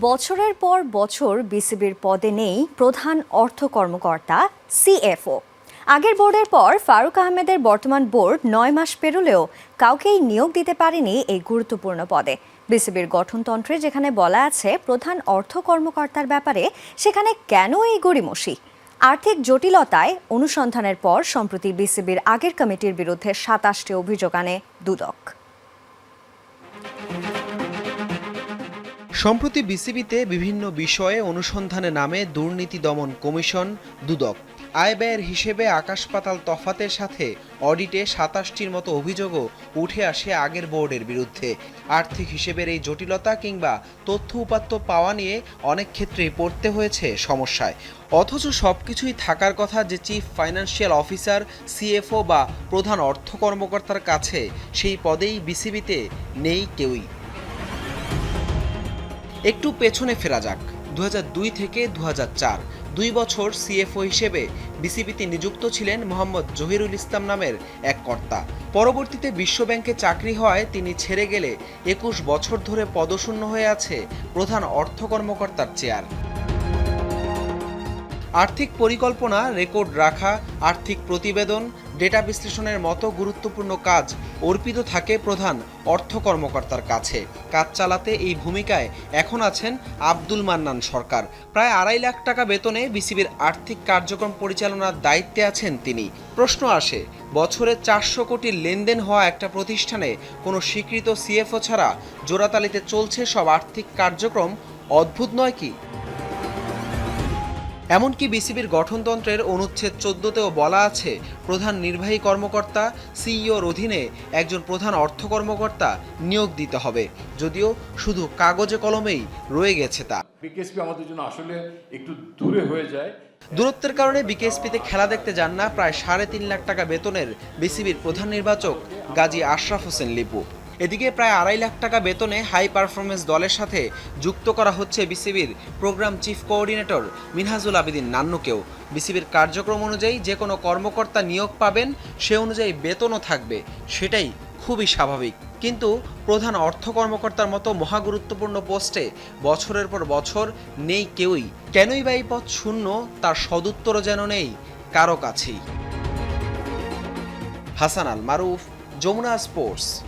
বছরের পর বছর বিসিবির পদে নেই প্রধান অর্থ কর্মকর্তা, সিএফও। আগের বোর্ডের পর ফারুক আহমেদের বর্তমান বোর্ড নয় মাস পেরোলেও কাউকেই নিয়োগ দিতে পারেনি এই গুরুত্বপূর্ণ পদে। বিসিবির গঠনতন্ত্রে যেখানে বলা আছে প্রধান অর্থ কর্মকর্তার ব্যাপারে, সেখানে কেন এই গড়িমসি? আর্থিক জটিলতায় অনুসন্ধানের পর, সম্প্রতি বিসিবির আগের কমিটির বিরুদ্ধে সাতাশটি অভিযোগ আনে দুদক। সম্প্রতি বিসিবিতে বিভিন্ন বিষয়ে অনুসন্ধানে নামে দুর্নীতি দমন কমিশন, দুদক। আয় ব্যয়ের হিসেবে আকাশ পাতাল তফাতের সাথে অডিটে সাতাশটির মতো অভিযোগও উঠে আসে আগের বোর্ডের বিরুদ্ধে। আর্থিক হিসেবের এই জটিলতা কিংবা তথ্য উপাত্ত পাওয়া নিয়ে অনেক ক্ষেত্রেই পড়তে হয়েছে সমস্যায়। অথচ সব কিছুই থাকার কথা যে চিফ ফাইন্যান্সিয়াল অফিসার, সিএফও বা প্রধান অর্থ কর্মকর্তার কাছে সেই পদেই বিসিবিতে নেই কেউই। একটু পেছনে ফেরা যাক। দু হাজার দুই থেকে দু দুই বছর সিএফও হিসেবে বিসিবিতে নিযুক্ত ছিলেন মোহাম্মদ জহিরুল ইসলাম নামের এক কর্তা। পরবর্তীতে বিশ্বব্যাংকে চাকরি হওয়ায় তিনি ছেড়ে গেলে একুশ বছর ধরে পদশূন্য হয়ে আছে প্রধান অর্থ কর্মকর্তার চেয়ার। আর্থিক পরিকল্পনা, রেকর্ড রাখা, আর্থিক প্রতিবেদন ডেটা বিশ্লেষণের মতো গুরুত্বপূর্ণ কাজ অর্পিত থাকে প্রধান অর্থ কর্মকর্তার কাছে। কাজ চালাতে এই ভূমিকায় এখন আছেন আব্দুল মান্নান সরকার। প্রায় আড়াই লাখ টাকা বেতনে বিসিবির আর্থিক কার্যক্রম পরিচালনার দায়িত্বে আছেন তিনি। প্রশ্ন আসে, বছরে চারশো কোটি লেনদেন হওয়া একটা প্রতিষ্ঠানে কোনো স্বীকৃত সিএফও ছাড়া জোড়াতালিতে চলছে সব আর্থিক কার্যক্রম? অদ্ভুত নয় কি? এমনকি বিসিবির গঠনতন্ত্রের অনুচ্ছেদ চোদ্দতেও বলা আছে প্রধান নির্বাহী কর্মকর্তা সিইওর অধীনে একজন প্রধান অর্থ কর্মকর্তা নিয়োগ দিতে হবে। যদিও শুধু কাগজে কলমেই রয়ে গেছে তা। বিকেএসপি আমাদের জন্য আসলে একটু দূরে হয়ে যায়। দূরত্বের কারণে বিকেএসপিতে খেলা দেখতে যান না প্রায় সাড়ে তিন লাখ টাকা বেতনের বিসিবির প্রধান নির্বাচক গাজী আশরাফ হোসেন লিপু। এদিকে প্রায় আড়াই লাখ টাকা বেতনে হাই পারফরমেন্স দলের সাথে যুক্ত করা হচ্ছে বিসিবির programme chief coordinator Minhajul Abedin নান্নুকেও। বিসিবির কার্যক্রম অনুযায়ী যে কোনো কর্মকর্তা নিয়োগ পাবেন, সে অনুযায়ী বেতনও থাকবে, সেটাই খুবই স্বাভাবিক। কিন্তু প্রধান অর্থ কর্মকর্তার মতো মহাগুরুত্বপূর্ণ পোস্টে বছরের পর বছর নেই কেউই। কেনই বা এই পদ শূন্য, তার সদুত্তরও যেন নেই কারও কাছেই। হাসান আল মারুফ, যমুনা স্পোর্টস।